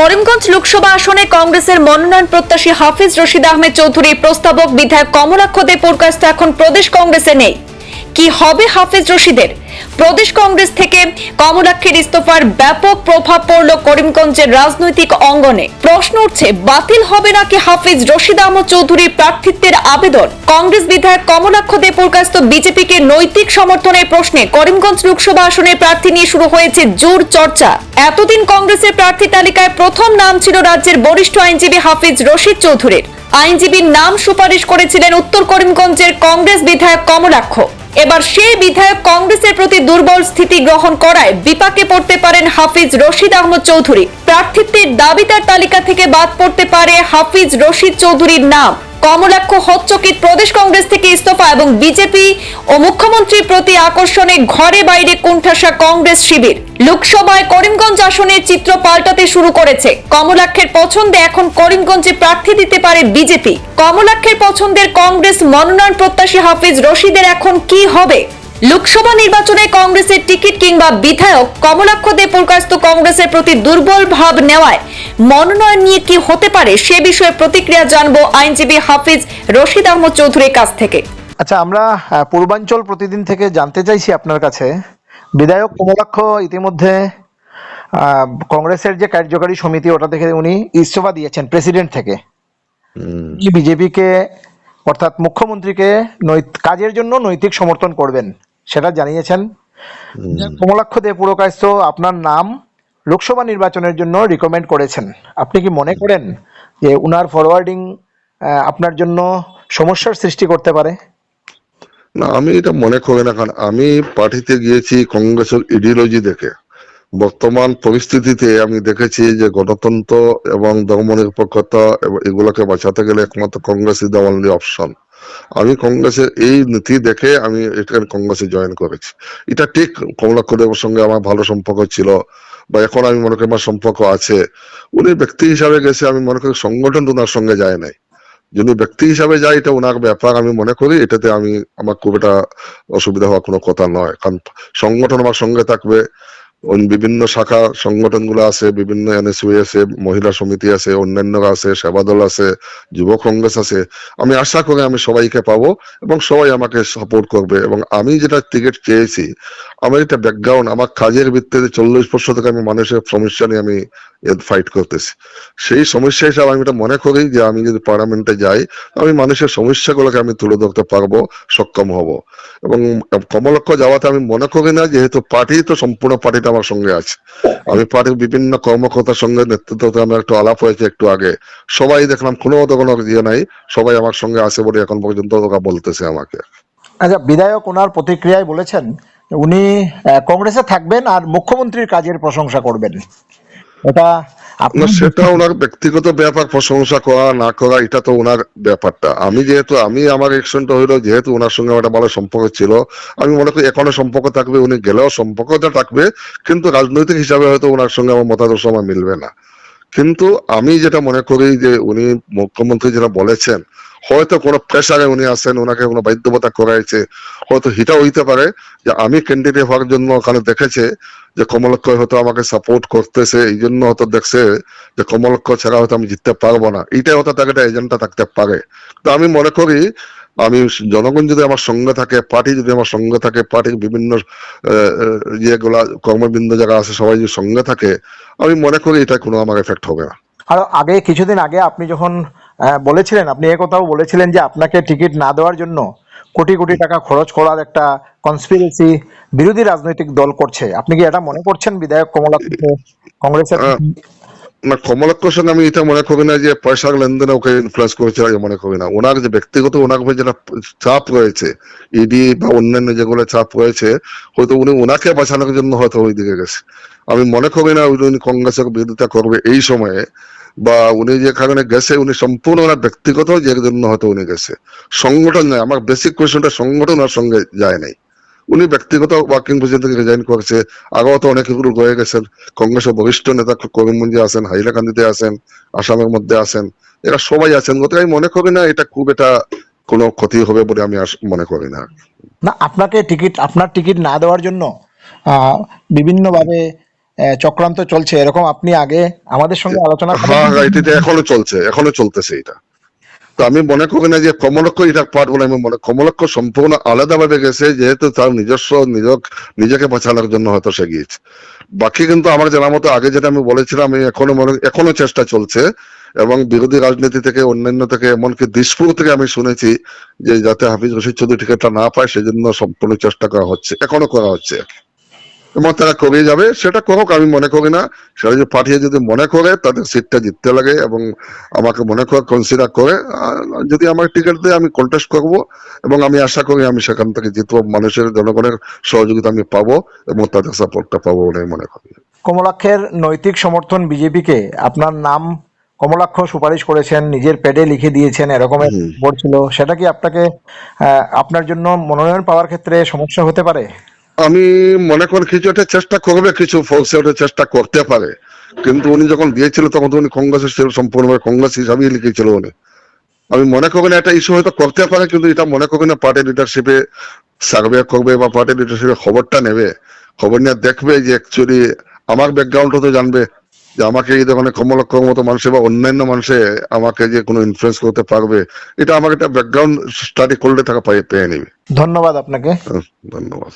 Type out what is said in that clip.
করিমগঞ্জ লোকসভা আসনে কংগ্রেসের মনোনয়ন প্রত্যাশী হাফিজ রশিদ আহমেদ চৌধুরী প্রস্তাবক বিধায়ক কমলাক্ষ দে এখন প্রদেশ কংগ্রেসে নেই। কি হবে হাফেজ রশিদের? প্রদেশ কংগ্রেস থেকে কমলাক্ষের ইস্তফার ব্যাপক প্রভাব পড়ল করিমগঞ্জের রাজনৈতিক অঙ্গনে। প্রশ্ন উঠছে, বাতিল হবে নাকি হাফিজ রশিদ আহমদ চৌধুরীর প্রার্থিত্বের আবেদন? কংগ্রেস বিধায়ক কমলাক্ষ দে পুরকাস্ত বিজেপিকে নৈতিক সমর্থনের প্রশ্নে করিমগঞ্জ লোকসভা আসনের প্রার্থী নিয়ে শুরু হয়েছে জোর চর্চা। এতদিন কংগ্রেসের প্রার্থী তালিকায় প্রথম নাম ছিল রাজ্যের বরিষ্ঠ আইনজীবী হাফিজ রশিদ চৌধুরীর। আইনজীবীর নাম সুপারিশ করেছিলেন উত্তর করিমগঞ্জের কংগ্রেস বিধায়ক কমলাক্ষ। এবার সেই বিধায়ক কংগ্রেসের প্রতি দুর্বল স্থিতি গ্রহণ করায় বিপাকে পড়তে পারেন হাফিজ রশিদ আহমদ চৌধুরী। প্রার্থিত্বের দাবিদার তালিকা থেকে বাদ পড়তে পারে হাফিজ রশিদ চৌধুরীর নাম। কমলাক্ষ হচ্চকিত প্রদেশ কংগ্রেস থেকে ইস্তফা এবং বিজেপি ও মুখ্যমন্ত্রীর প্রতি আকর্ষণে ঘরে বাইরে কোণঠাসা কংগ্রেস শিবির। লোকসভায় করিমগঞ্জ আসনের চিত্র পাল্টাতে শুরু করেছে। কমলাক্ষের পছন্দে এখন করিমগঞ্জে প্রার্থী দিতে পারে বিজেপি। কমলাক্ষের পছন্দের কংগ্রেস মনোনয়ন প্রত্যাশী হাফিজ রশিদের এখন কি হবে? লোকসভা নির্বাচনে কংগ্রেসের টিকিট কিংবা বিধায়ক কমলাক্ষ দে পুরকাস্ত কংগ্রেসের প্রতি দুর্বল ভাব নেওয়ায়। মনোনয়ন নিয়ে কি হতে পারে সে বিষয়ে প্রতিক্রিয়া জানব আইনজীবী হাফিজ রশিদ আহমদ চৌধুরীর কাছ থেকে। আচ্ছা আমরা পূর্বাঞ্চল প্রতিদিন থেকে জানতে চাইছি আপনার কাছে। বিধায়ক কমলাক্ষ ইতিমধ্যে কংগ্রেসের যে কার্যকারী সমিতি ওটা থেকে উনি ইস্তফা দিয়েছেন প্রেসিডেন্ট থেকে। বিজেপিকে অর্থাৎ মুখ্যমন্ত্রীকে নৈত- কাজের জন্য নৈতিক সমর্থন করবেন সেটা জানিয়েছেন। কমলাক্ষ দে পুরকায়স্থ আপনার নাম লোকসভা নির্বাচনের জন্য রিকমেন্ড করেছেন। আপনি কি মনে করেন যে উনার ফরওয়ার্ডিং আপনার জন্য সমস্যার সৃষ্টি করতে পারে? না, আমি এটা মনে করি না, কারণ আমি পার্টিতে গিয়েছি কংগ্রেসের ইডিওলজি দেখে। বর্তমান পরিস্থিতিতে আমি দেখেছি যে গণতন্ত্র এবং ধর্মনিরপেক্ষতা এগুলোকে বাঁচাতে গেলে একমাত্র Congress is the only option আমি কংগ্রেসের এই নীতি দেখে আমি এখানে কংগ্রেসে জয়েন করেছি। এটা ঠিক কমলাক্ষ দেবের সঙ্গে আমার ভালো সম্পর্ক ছিল। বা এখন আমি মনে করি আমার সম্পর্ক আছে, উনি ব্যক্তি হিসাবে গেছে, আমি মনে করি সংগঠন ওনার সঙ্গে যায় নাই। যদি ব্যক্তি হিসাবে যায়, এটা ওনার ব্যাপার, আমি মনে করি এটাতে আমি, আমার খুব একটা অসুবিধা হওয়ার কোনো কথা নয়। কারণ সংগঠন আমার সঙ্গে থাকবে বিভিন্ন শাখা সংগঠনগুলো আছে, বিভিন্ন এনএসইউ আছে, মহিলা সমিতি আছে, অন্যান্যরা আছে সেবা দল আছে যুব কংগ্রেস আছে। আমি আশা করি আমি সবাইকে পাবো এবং সবাই আমাকে সাপোর্ট করবে এবং আমি যেটা টিকিট চেয়েছি, আমার এটা ব্যাকগ্রাউন্ড আমার কাজের ভিত্তিতে চল্লিশ বছর থেকে আমি মানুষের সমস্যা নিয়ে আমি ফাইট করতেছি। সেই সমস্যা হিসাবে আমি এটা মনে করি যে আমি যদি পার্লামেন্টে যাই, আমি মানুষের সমস্যাগুলোকে আমি তুলে ধরতে পারব, সক্ষম হব। এবং কমলক্ষ যাওয়াতে আমি মনে করি না, যেহেতু পার্টি তো সম্পূর্ণ পার্টিটা আমার সঙ্গে আছে। আমি পার্টির বিভিন্ন কর্মকর্তার সঙ্গে নেতৃত্বতে আমার একটু আলাপ হয়েছে একটু আগে। সবাই দেখলাম কোনো মতো কোনো ইয়ে নাই, সবাই আমার সঙ্গে আছে বলে এখন পর্যন্ত ওরা বলতেছে আমাকে। আচ্ছা বিধায়ক ওনার প্রতিক্রিয়ায় বলেছেন, উনি কংগ্রেসে থাকবেন আর মুখ্যমন্ত্রীর কাজের প্রশংসা করবেন। এটা আপনার সেটা ওনার ব্যক্তিগত ব্যাপার প্রশংসা করা না করা এটা তো ওনার ব্যাপারটা। আমি যেহেতু আমি আমার হইল যেহেতু ওনার সঙ্গে একটা ভালো সম্পর্ক ছিল আমি মনে করি এখনও সম্পর্ক থাকবে উনি গেলেও সম্পর্কটা থাকবে কিন্তু রাজনৈতিক হিসাবে হয়তো ওনার সঙ্গে আমার মতাদর্শ আমার মিলবে না। কিন্তু আমি যেটা মনে করি যে উনি মুখ্যমন্ত্রী যেটা বলেছেন হয়তো কোনো প্রেসারে উনি আছেন ওনাকে কোনো বাধ্যবতা করাইছে। হয়তো হিটা হইতে পারে যে আমি ক্যান্ডিডেট হওয়ার জন্য ওখানে দেখেছে যে কমলক্ষ হয়তো আমাকে সাপোর্ট করতেছে এই জন্য হয়তো দেখছে যে কমলক্ষ ছাড়া হয়তো আমি জিততে পারব না। এইটাই হয়তো তাকে একটা এজেন্টটা থাকতে পারে। তো আমি মনে করি আমি জনগণ যদি আমার সঙ্গে থাকে পার্টি যদি আমার সঙ্গে থাকে পার্টির বিভিন্ন আহ, কর্মবৃন্দ যারা আছে সবাই যদি সঙ্গে থাকে আমি মনে করি এটা কোনো আমার এফেক্ট হবে না। আর আগে কিছুদিন আগে আপনি যখন বলেছিলেন, আপনি একথাও বলেছিলেন যে আপনাকে টিকিট না দেওয়ার জন্য কোটি কোটি টাকা খরচ করার একটা কনস্পিরেসি বিরোধী রাজনৈতিক দল করছে। আপনি কি এটা মনে করছেন, বিধায়ক কমলাক্ষকে কংগ্রেসের? না কমলাক্ষর সঙ্গে আমি এটা মনে করি না যে পয়সার লেনদেনে ওকে করেছে মনে করি না। ওনার যে ব্যক্তিগত, ওনার উপরে যেটা চাপ রয়েছে ইডি বা অন্যান্য যেগুলো চাপ রয়েছে, হয়তো উনি ওনাকে বাঁচানোর জন্য হয়তো ওই দিকে গেছে। আমি মনে করি না, উনি কংগ্রেসের বিরোধিতা করবে এই সময়ে। বা উনি যে কারণে গেছে, উনি সম্পূর্ণ ওনার ব্যক্তিগত যে জন্য হয়তো উনি গেছে। সংগঠন নয়, আমার বেসিক কোয়েশনটা সংগঠন ওনার সঙ্গে যায় নাই। উনি ব্যক্তিগত ওয়ার্কিং প্রেসিডেন্ট থেকে রিজাইন করেছে। আগেও তো অনেকগুলো রয়ে গেছেন কংগ্রেসের বরিষ্ঠ নেতা করিমগঞ্জে আছেন, হাইলাকান্দিতে আছেন, আসামের মধ্যে আছেন। এরা সবাই আছেন। গত আমি মনে করি না এটা খুব এটা কোনো ক্ষতি হবে বলে আমি মনে করি না। না, আপনাকে টিকিট আপনার টিকিট না দেওয়ার জন্য বিভিন্নভাবে চক্রান্ত চলছে। এরকম আপনি আগে আমাদের সঙ্গে আলোচনা হ্যাঁ হ্যাঁ এখনও চলছে, এখনও চলতেছে এটা। তো আমি মনে করি না যে কমলক্ষ এটা পার্ট বলে আমি মনে কমলক্ষ সম্পূর্ণ আলাদা ভাবে গেছে, যেহেতু তার নিজস্ব নিজক নিজেকে বাঁচানোর জন্য হয়তো সে গিয়েছে। বাকি কিন্তু আমার জানা মতো আগে যেটা আমি বলেছিলাম, আমি এখনও মনে এখনও চেষ্টা চলছে এবং বিরোধী রাজনীতি থেকে, অন্যান্য থেকে, এমনকি দিসপুর থেকে আমি শুনেছি যে যাতে হাফিজ রশিদ চৌধুরী টিকিটটা না পায়, সেজন্য সম্পূর্ণ চেষ্টা করা হচ্ছে, এখনও করা হচ্ছে। এবং তারা করে যাবে সেটা করুক আমি মনে করি না। সেটা যদি পাঠিয়ে যদি মনে করে তাদের সিটটা জিততে লাগে এবং আমাকে মনে করে কনসিডার করে। যদি আমার টিকিট দেয় আমি কন্টেস্ট করব এবং আমি আশা করি আমি সেখান থেকে জিতবো। মানুষের জনগণের সহযোগিতা আমি পাবো এবং তাদের সাপোর্টটা পাবো বলে মনে করি। কমলাক্ষের নৈতিক সমর্থন বিজেপিকে আপনার নাম কমলাক্ষ সুপারিশ করেছেন নিজের পেডে লিখে দিয়েছেন এরকমের হুম। বলছিল। সেটা কি আপনাকে আপনার জন্য মনোনয়ন পাওয়ার ক্ষেত্রে সমস্যা হতে পারে? আমি মনে করি কিছু একটা চেষ্টা করবে, কিছু ফলসে ওটা চেষ্টা করতে পারে। কিন্তু উনি যখন দিয়েছিল, তখন উনি কংগ্রেসের ছিল সম্পূর্ণভাবে কংগ্রেস হিসাবেই লিখেছিল উনি। আমি মনে করি না একটা ইস্যু হয়তো করতে পারে, কিন্তু এটা মনে করি না পার্টি লিডারশিপে সার্ভে করবে বা পার্টি লিডারশিপে খবরটা নেবে। খবর নিয়ে দেখবে যে অ্যাকচুয়ালি আমার ব্যাকগ্রাউন্ডটা তো জানবে। যে আমাকে এই ধরনের কমলক্ষর মতো মানুষে বা অন্যান্য মানুষে আমাকে যে কোনো ইনফ্লুয়েন্স করতে পারবে এটা আমাকে একটা ব্যাকগ্রাউন্ড স্টাডি করলে থাকা পেয়ে নেবে। ধন্যবাদ আপনাকে। ধন্যবাদ।